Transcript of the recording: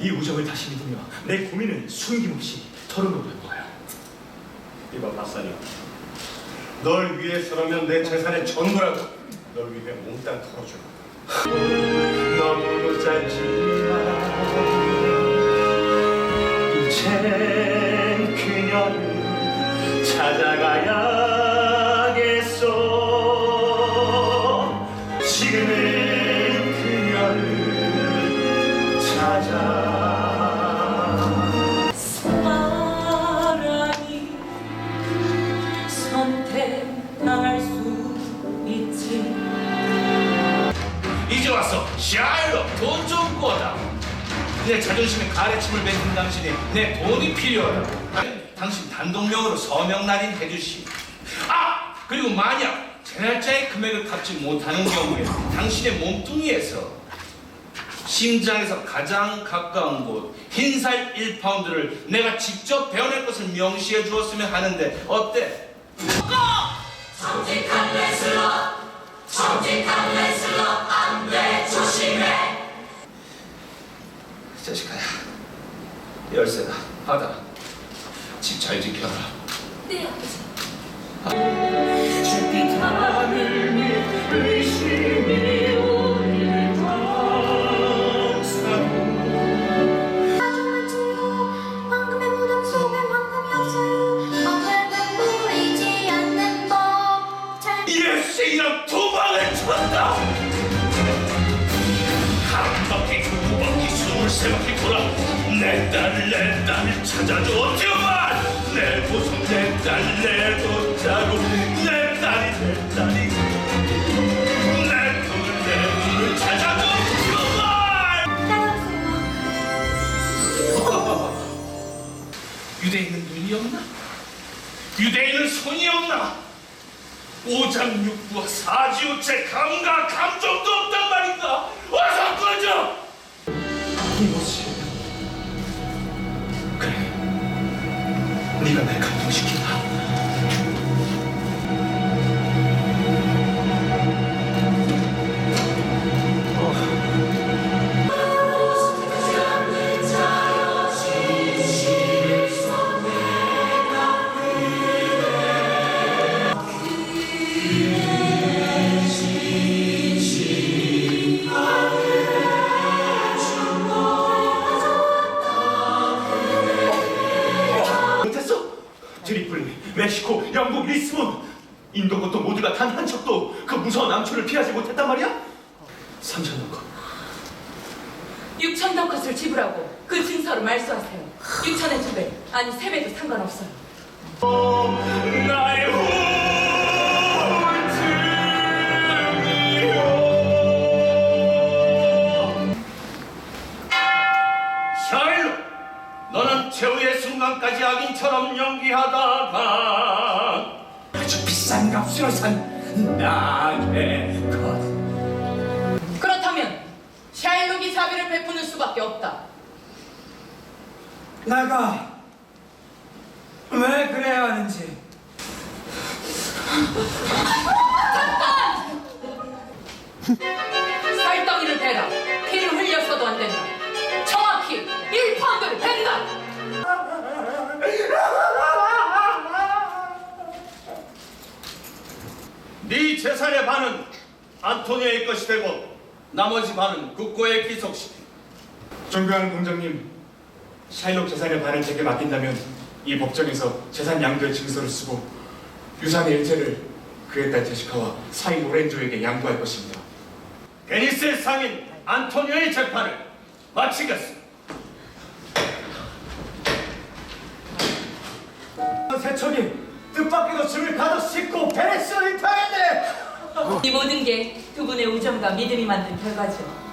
이 우정을 다시 믿으며 내 고민을 숨김없이 털어놓을 거야. 이봐 박사님. 널 위해서라면 내 재산의 전부라도 널 위해 몽땅 털어줘 너무도 짧지만 이젠 그녀를 찾아가야겠어 지금은 와서 샤일록 돈좀 꿔다 내 자존심에 가래침을 맺은 당신이 내 돈이 필요하다고 당신 단독명으로 서명 날인 해주시 아! 그리고 만약 제 날짜에 금액을 갚지 못하는 경우에 당신의 몸뚱이에서 심장에서 가장 가까운 곳 흰살 1파운드를 내가 직접 베어낼 것을 명시해 주었으면 하는데 어때? 정직한 레슬러 정직한 레슬러 열쇠다. 받아. 집잘 지켜라. 네 아버지. 쳤다 한 바퀴 두 바퀴 스물세 바퀴 돌아 내 딸 내 딸 찾아줘. 제발! 내 보석 내 딸 내 돈자루. 내 딸이 내 딸이. 내 돈을 내 돈을 찾아줘. 제발! 따라오세요 유대인은 눈이 없나? 유대인은 손이 없나? 오장육부와 사지우체 감각 감정도 없단 네가 날 감동시킨다 것도 모두가 단 한 척도 그 무서운 암초를 피하지 못했단 말이야? 삼천 넣고 6천 덩컷을 지불하고 그 증서로 말소하세요. 6천의 두 배. 아니 세 배도 상관없어요. 나의 홀증이여. 샤일로 너는 최후의 순간까지 악인처럼 연기하다가 비싼 값으로 산 나의 것. 그렇다면 샤일록이 자비를 베푸는 수밖에 없다. 내가. 왜 그래야 하는지 네 재산의 반은 안토니오의 것이 되고 나머지 반은 국고에 기속시키 존경하는 공장님 샤일록 재산의 반을 제게 맡긴다면 이 법정에서 재산 양도의 증서를 쓰고 유산의 일체를 그의 딸 제시카와 사이 로렌조에게 양도할 것입니다 베니스의 상인 안토니오의 재판을 마치겠습니다. 세척이 뜻밖에도 짐을 가득 싣고 베네스를 타겠네 이 모든 게 두 분의 우정과 믿음이 만든 결과죠